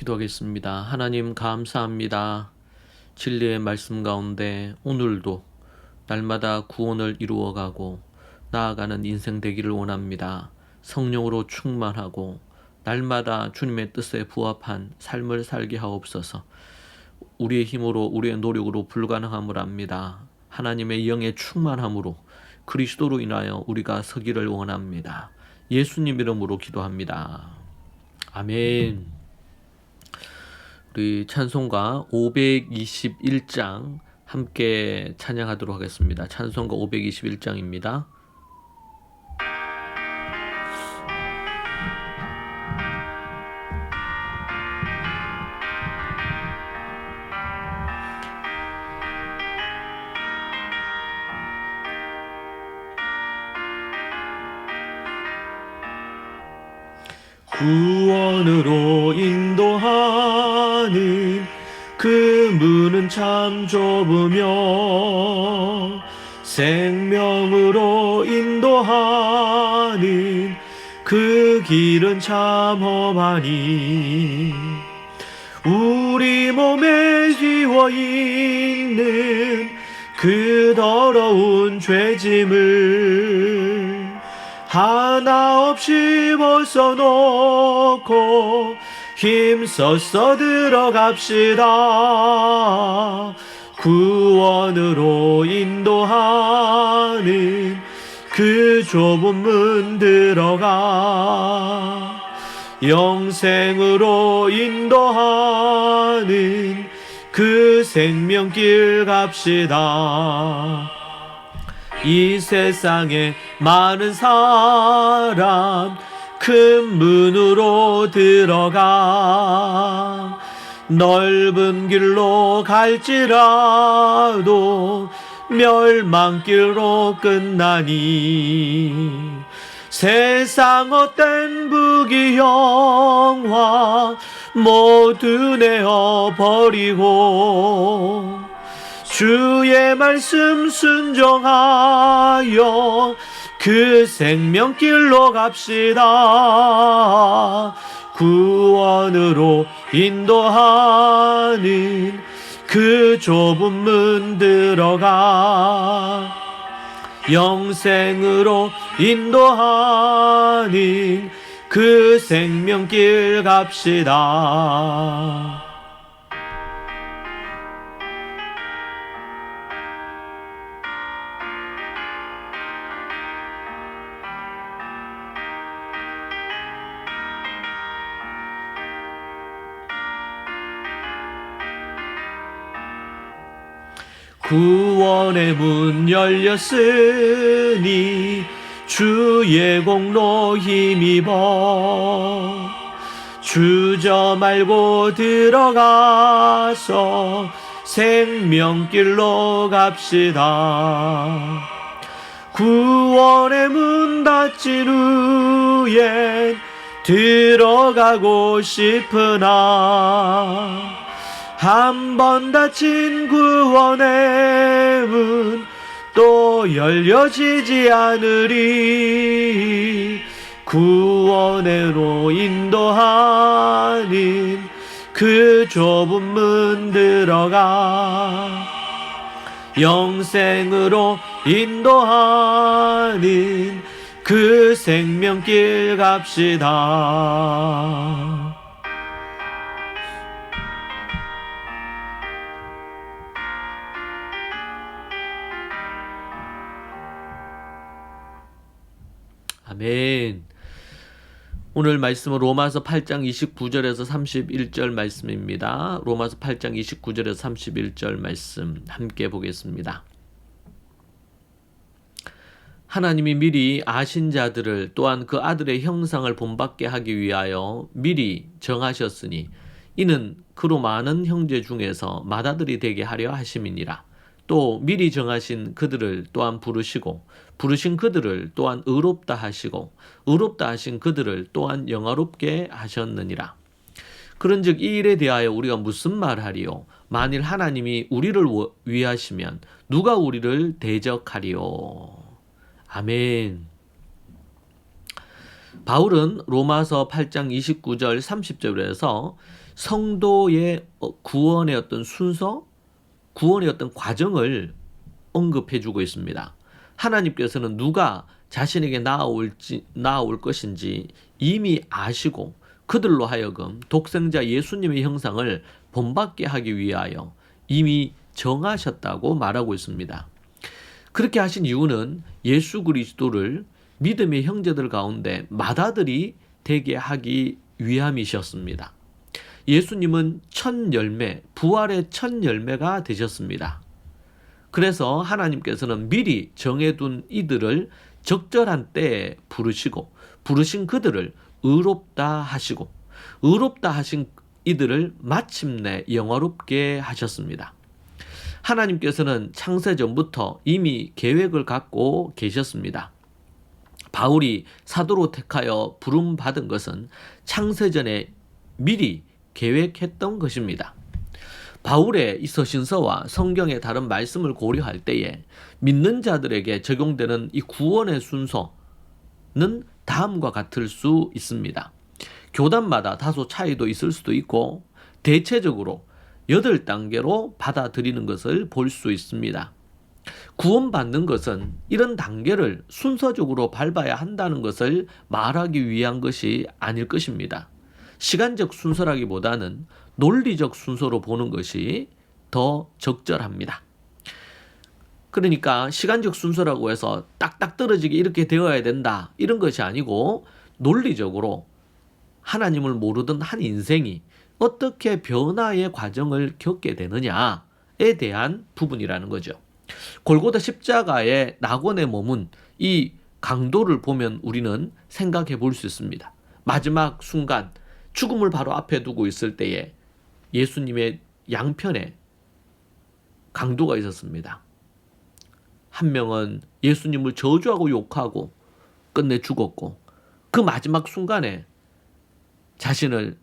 기도하겠습니다. 하나님 감사합니다. 진리의 말씀 가운데 오늘도 날마다 구원을 이루어가고 나아가는 인생 되기를 원합니다. 성령으로 충만하고 날마다 주님의 뜻에 부합한 삶을 살게 하옵소서. 우리의 힘으로 우리의 노력으로 불가능함을 압니다. 하나님의 영의 충만함으로 그리스도로 인하여 우리가 서기를 원합니다. 예수님 이름으로 기도합니다. 아멘. 우리 찬송가 521장 함께 찬양하도록 하겠습니다. 찬송가 521장입니다. 인도하는 그 문은 참 좁으며 생명으로 인도하는 그 길은 참 험하니 우리 몸에 쥐워 있는 그 더러운 죄짐을 하나 없이 벗어놓고 힘써서 들어갑시다. 구원으로 인도하는 그 좁은 문 들어가 영생으로 인도하는 그 생명길 갑시다. 이 세상에 많은 사람 큰 문으로 들어가 넓은 길로 갈지라도 멸망길로 끝나니 세상 헛된 부귀영화 모두 내어 버리고 주의 말씀 순종하여 그 생명길로 갑시다. 구원으로 인도하는 그 좁은 문 들어가 영생으로 인도하는 그 생명길 갑시다. 구원의 문 열렸으니 주의 공로 힘입어 주저 말고 들어가서 생명길로 갑시다. 구원의 문 닫힌 후엔 들어가고 싶으나 한 번 닫힌 구원의 문 또 열려지지 않으리 구원으로 인도하는 그 좁은 문 들어가 영생으로 인도하는 그 생명길 갑시다. 아멘. 오늘 말씀은 로마서 8장 29절에서 31절 말씀입니다. 로마서 8장 29절에서 31절 말씀 함께 보겠습니다. 하나님이 미리 아신 자들을 또한 그 아들의 형상을 본받게 하기 위하여 미리 정하셨으니 이는 그로 많은 형제 중에서 맏아들이 되게 하려 하심이니라. 또 미리 정하신 그들을 또한 부르시고 부르신 그들을 또한 의롭다 하시고 의롭다 하신 그들을 또한 영화롭게 하셨느니라. 그런즉 이 일에 대하여 우리가 무슨 말하리요? 만일 하나님이 우리를 위하시면 누가 우리를 대적하리요? 아멘. 바울은 로마서 8장 29절 30절에서 성도의 어, 구원의 어떤 순서, 구원의 어떤 과정을 언급해 주고 있습니다. 하나님께서는 누가 자신에게 나아올지, 나아올 것인지 이미 아시고 그들로 하여금 독생자 예수님의 형상을 본받게 하기 위하여 이미 정하셨다고 말하고 있습니다. 그렇게 하신 이유는 예수 그리스도를 믿음의 형제들 가운데 맏아들이 되게 하기 위함이셨습니다. 예수님은 첫 열매, 부활의 첫 열매가 되셨습니다. 그래서 하나님께서는 미리 정해둔 이들을 적절한 때에 부르시고 부르신 그들을 의롭다 하시고 의롭다 하신 이들을 마침내 영화롭게 하셨습니다. 하나님께서는 창세 전부터 이미 계획을 갖고 계셨습니다. 바울이 사도로 택하여 부름 받은 것은 창세전에 미리 계획했던 것입니다. 바울의 이 서신서와 성경의 다른 말씀을 고려할 때에 믿는 자들에게 적용되는 이 구원의 순서는 다음과 같을 수 있습니다. 교단마다 다소 차이도 있을 수도 있고 대체적으로 8단계로 받아들이는 것을 볼 수 있습니다. 구원받는 것은 이런 단계를 순서적으로 밟아야 한다는 것을 말하기 위한 것이 아닐 것입니다. 시간적 순서라기보다는 논리적 순서로 보는 것이 더 적절합니다. 그러니까 시간적 순서라고 해서 딱딱 떨어지게 이렇게 되어야 된다. 이런 것이 아니고 논리적으로 하나님을 모르던 한 인생이 어떻게 변화의 과정을 겪게 되느냐에 대한 부분이라는 거죠. 골고다 십자가의 낙원에 머문 이 강도를 보면 우리는 생각해 볼 수 있습니다. 마지막 순간 죽음을 바로 앞에 두고 있을 때에 예수님의 양편에 강도가 있었습니다. 한 명은 예수님을 저주하고 욕하고 끝내 죽었고 그 마지막 순간에 자신을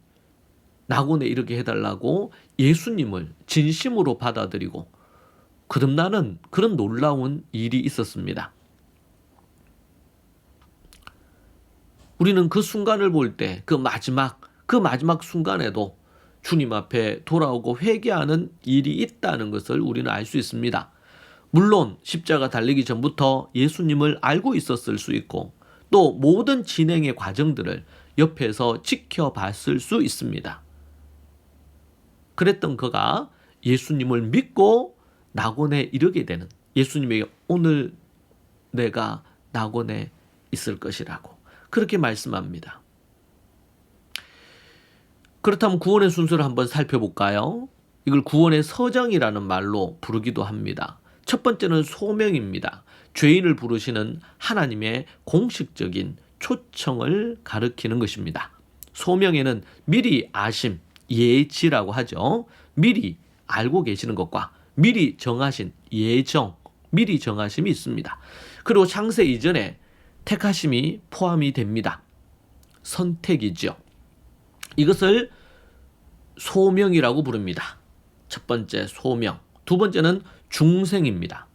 낙원에 이르게 해달라고 예수님을 진심으로 받아들이고 거듭나는 그런 놀라운 일이 있었습니다. 우리는 그 순간을 볼 때 그 마지막 그 마지막 순간에도 주님 앞에 돌아오고 회개하는 일이 있다는 것을 우리는 알 수 있습니다. 물론 십자가 달리기 전부터 예수님을 알고 있었을 수 있고 또 모든 진행의 과정들을 옆에서 지켜봤을 수 있습니다. 그랬던 그가 예수님을 믿고 낙원에 이르게 되는 예수님에게 오늘 내가 낙원에 있을 것이라고 그렇게 말씀합니다. 그렇다면 구원의 순서를 한번 살펴볼까요? 이걸 구원의 서정이라는 말로 부르기도 합니다. 첫 번째는 소명입니다. 죄인을 부르시는 하나님의 공식적인 초청을 가리키는 것입니다. 소명에는 미리 아심, 예지라고 하죠. 미리 알고 계시는 것과 미리 정하신 예정, 미리 정하심이 있습니다. 그리고 창세 이전에 택하심이 포함이 됩니다. 선택이죠. 이것을 소명이라고 부릅니다. 첫 번째 소명. 두 번째는 중생입니다.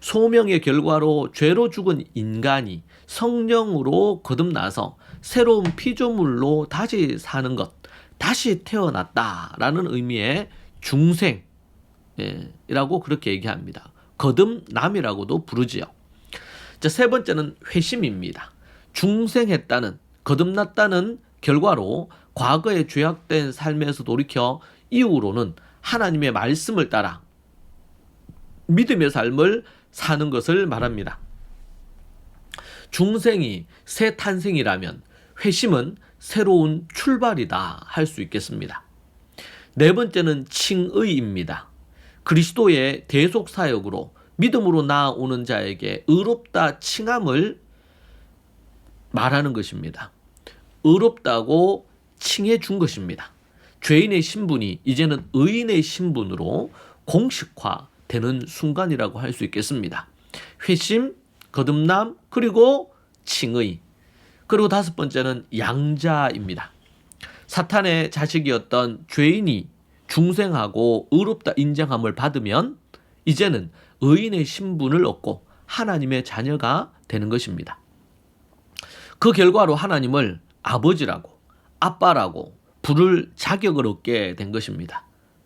소명의 결과로 죄로 죽은 인간이 성령으로 거듭나서 새로운 피조물로 다시 사는 것, 다시 태어났다라는 의미의 중생, 예, 이라고 그렇게 얘기합니다. 거듭남이라고도 부르지요. 자, 세 번째는 회심입니다. 중생했다는, 거듭났다는 결과로 과거에 죄악된 삶에서 돌이켜 이후로는 하나님의 말씀을 따라 믿음의 삶을 사는 것을 말합니다. 중생이 새 탄생이라면 회심은 새로운 출발이다 할 수 있겠습니다. 네 번째는 칭의입니다. 그리스도의 대속 사역으로 믿음으로 나아오는 자에게 의롭다 칭함을 말하는 것입니다. 의롭다고 칭해 준 것입니다. 죄인의 신분이 이제는 의인의 신분으로 공식화되는 순간이라고 할 수 있겠습니다. 회심, 거듭남, 그리고 칭의. 그리고 다섯 번째는 양자입니다. 사탄의 자식이었던 죄인이 중생하고 의롭다 인정함을 받으면 이제는 의인의 신분을 얻고 하나님의 자녀가 되는 것입니다. 그 결과로 하나님을 아버지라고 아빠라고 부를 자격을 얻게 된 것입니다.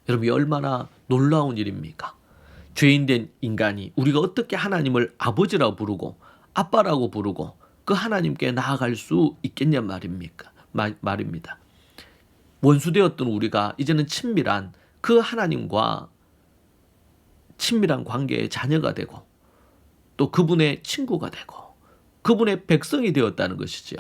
여러분 이 얼마나 놀라운 일입니까? 죄인된 인간이 우리가 어떻게 하나님을 아버지라고 부르고 아빠라고 부르고 그 하나님께 나아갈 수 있겠냐 말입니까? 말, 말입니다. 원수되었던 우리가 이제는 친밀한 그 하나님과 친밀한 관계의 자녀가 되고 또 그분의 친구가 되고 그분의 백성이 되었다는 것이지요.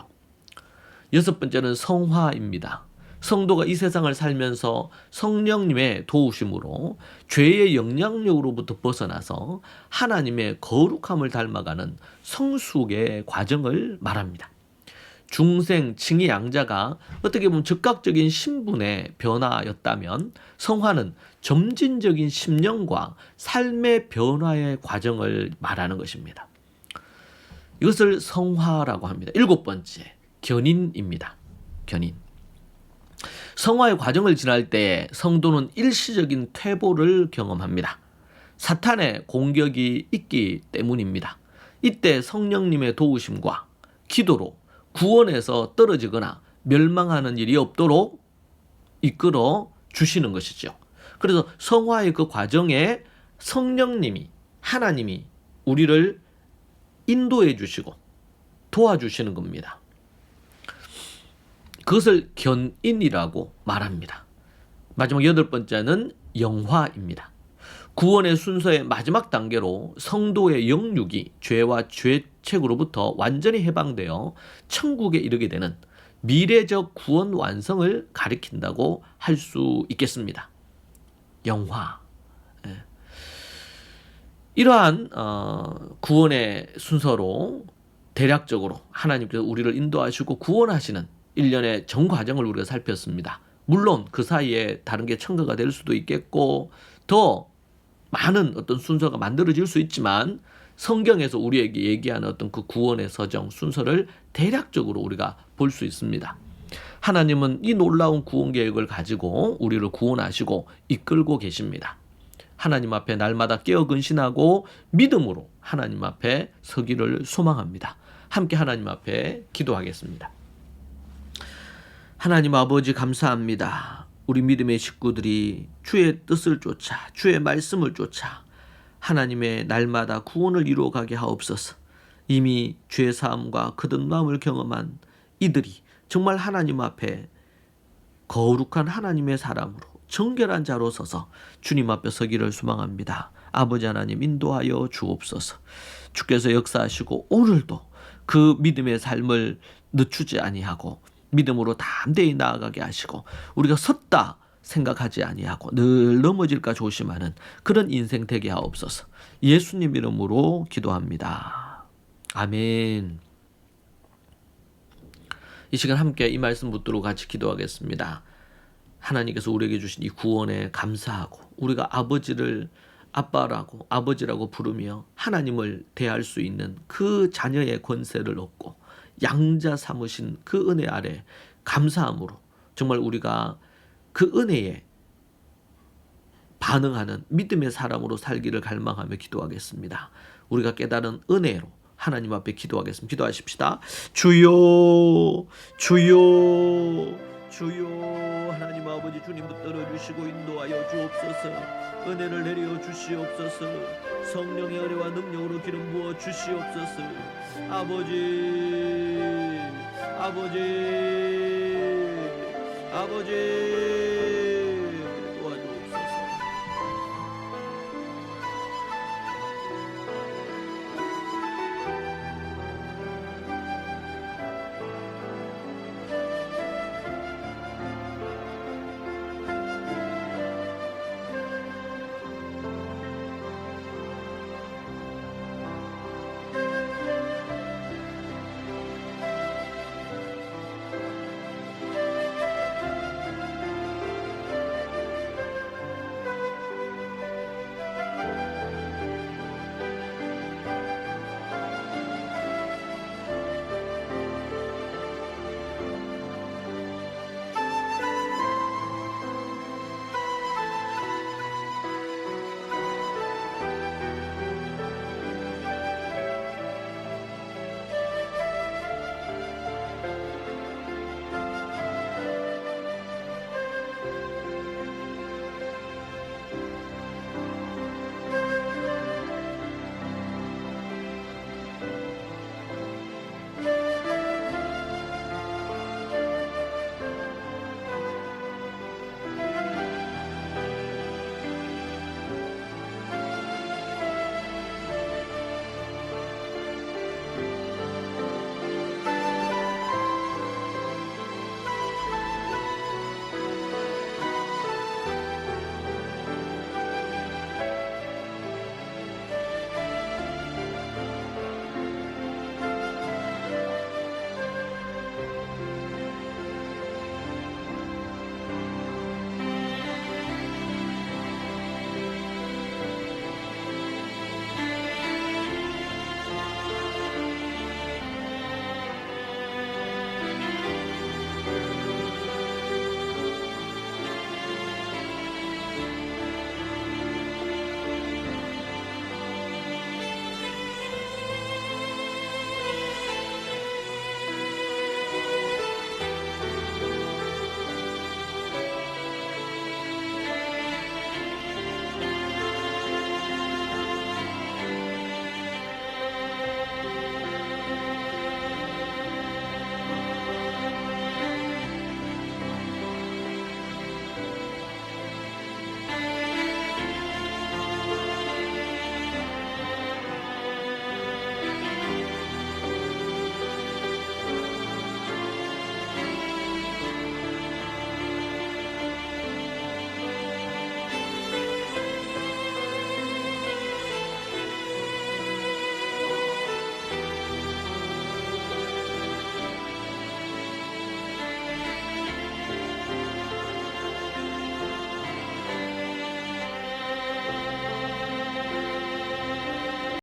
여섯 번째는 성화입니다. 성도가 이 세상을 살면서 성령님의 도우심으로 죄의 영향력으로부터 벗어나서 하나님의 거룩함을 닮아가는 성숙의 과정을 말합니다. 중생, 칭의 양자가 어떻게 보면 즉각적인 신분의 변화였다면 성화는 점진적인 심령과 삶의 변화의 과정을 말하는 것입니다. 이것을 성화라고 합니다. 일곱 번째, 견인입니다. 견인. 성화의 과정을 지날 때 성도는 일시적인 퇴보를 경험합니다. 사탄의 공격이 있기 때문입니다. 이때 성령님의 도우심과 기도로 구원에서 떨어지거나 멸망하는 일이 없도록 이끌어 주시는 것이죠. 그래서 성화의 그 과정에 성령님이 하나님이 우리를 인도해 주시고 도와주시는 겁니다. 그것을 견인이라고 말합니다. 마지막 여덟 번째는 영화입니다. 구원의 순서의 마지막 단계로 성도의 영육이 죄와 죄책으로부터 완전히 해방되어 천국에 이르게 되는 미래적 구원 완성을 가리킨다고 할 수 있겠습니다. 영화. 예. 이러한 어, 구원의 순서로 대략적으로 하나님께서 우리를 인도하시고 구원하시는 일련의 전 과정을 우리가 살폈습니다. 물론 그 사이에 다른 게 첨가가 될 수도 있겠고 더 많은 어떤 순서가 만들어질 수 있지만 성경에서 우리에게 얘기하는 어떤 그 구원의 서정 순서를 대략적으로 우리가 볼 수 있습니다. 하나님은 이 놀라운 구원 계획을 가지고 우리를 구원하시고 이끌고 계십니다. 하나님 앞에 날마다 깨어 근신하고 믿음으로 하나님 앞에 서기를 소망합니다. 함께 하나님 앞에 기도하겠습니다. 하나님 아버지 감사합니다. 우리 믿음의 식구들이 주의 뜻을 쫓아 주의 말씀을 쫓아 하나님의 날마다 구원을 이루어 가게 하옵소서. 이미 죄 사함과 거듭남을 경험한 이들이 정말 하나님 앞에 거룩한 하나님의 사람으로 정결한 자로 서서 주님 앞에 서기를 소망합니다. 아버지 하나님 인도하여 주옵소서. 주께서 역사하시고 오늘도 그 믿음의 삶을 늦추지 아니하고 믿음으로 담대히 나아가게 하시고 우리가 섰다 생각하지 아니하고 늘 넘어질까 조심하는 그런 인생 되게 하옵소서. 예수님 이름으로 기도합니다. 아멘. 이 시간 함께 이 말씀 붙들고 같이 기도하겠습니다. 하나님께서 우리에게 주신 이 구원에 감사하고 우리가 아버지를 아빠라고 아버지라고 부르며 하나님을 대할 수 있는 그 자녀의 권세를 얻고 양자 삼으신 그 은혜 아래 감사함으로 정말 우리가 그 은혜에 반응하는 믿음의 사람으로 살기를 갈망하며 기도하겠습니다. 우리가 깨달은 은혜로 하나님 앞에 기도하겠습니다. 기도하십시다. 주여, 주여, 주여, 하나님 아버지 주님 붙들어 주시고 인도하여 주옵소서. 은혜를 내려 주시옵소서. 성령의 은혜와 능력으로 기름 부어 주시옵소서. 아버지, 아버지, 아버지.